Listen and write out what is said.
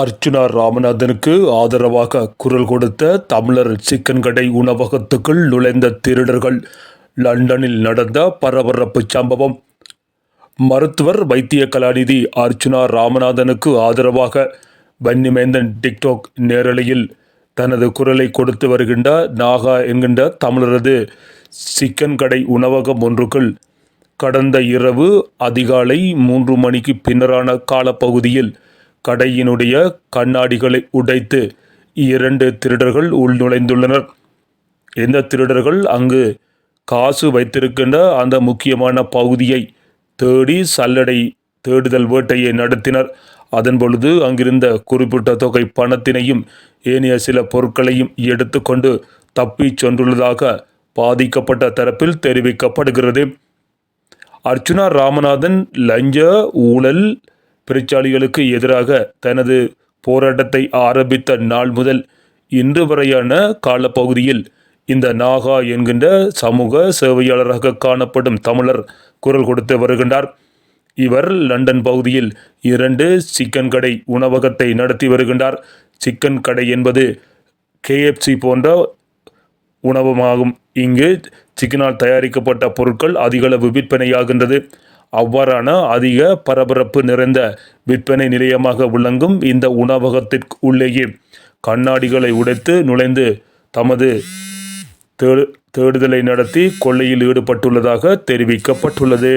அர்ச்சுனா ராமநாதனுக்கு ஆதரவாக குரல் கொடுத்த தமிழர் சிக்கன் கடை உணவகத்துக்குள் நுழைந்த திருடர்கள். லண்டனில் நடந்த பரபரப்பு சம்பவம். மருத்துவர் வைத்திய கலாநிதி அர்ச்சுனா ராமநாதனுக்கு ஆதரவாக வன்னிமேந்தன் டிக்டாக் நேரலையில் தனது குரலை கொடுத்து வருகின்ற நாகா என்கின்ற தமிழரது சிக்கன் கடை உணவகம் ஒன்றுக்குள் கடந்த இரவு அதிகாலை மூன்று மணிக்கு பின்னரான காலப்பகுதியில் கடையினுடைய கண்ணாடிகளை உடைத்து இரண்டு திருடர்கள் உள்நுழைந்துள்ளனர். இந்த திருடர்கள் அங்கு காசு வைத்திருக்கின்ற அந்த முக்கியமான பகுதியை தேடி சல்லடை தேடுதல் வேட்டையை நடத்தினர். அதன் பொழுது அங்கிருந்த குறிப்பிட்ட தொகை பணத்தினையும் ஏனைய சில பொருட்களையும் எடுத்துக்கொண்டு தப்பிச் சென்றுள்ளதாக பாதிக்கப்பட்ட தரப்பில் தெரிவிக்கப்படுகிறது. அர்ச்சுனா ராமநாதன் லஞ்ச ஊழல் பெருச்சாளிகளுக்கு எதிராக தனது போராட்டத்தை ஆரம்பித்த நாள் முதல் இன்று வரையான காலப்பகுதியில் இந்த நாகா என்கின்ற சமூக சேவையாளராக காணப்படும் தமிழர் குரல் கொடுத்து வருகின்றார். இவர் லண்டன் பகுதியில் இரண்டு சிக்கன் கடை உணவகத்தை நடத்தி வருகின்றார். சிக்கன் கடை என்பது கேஎஃப்சி போன்ற உணவமாகும். இங்கு சிக்கனால் தயாரிக்கப்பட்ட பொருட்கள் அதிகளவு விற்பனையாகின்றது. அவ்வாறான அதிக பரபரப்பு நிறைந்த விற்பனை நிலையமாக விளங்கும் இந்த உணவகத்திற்கு உள்ளேயே கண்ணாடிகளை உடைத்து நுழைந்து தமது தேடு தேடுதலை நடத்தி கொள்ளையில் ஈடுபட்டுள்ளதாக தெரிவிக்கப்பட்டுள்ளது.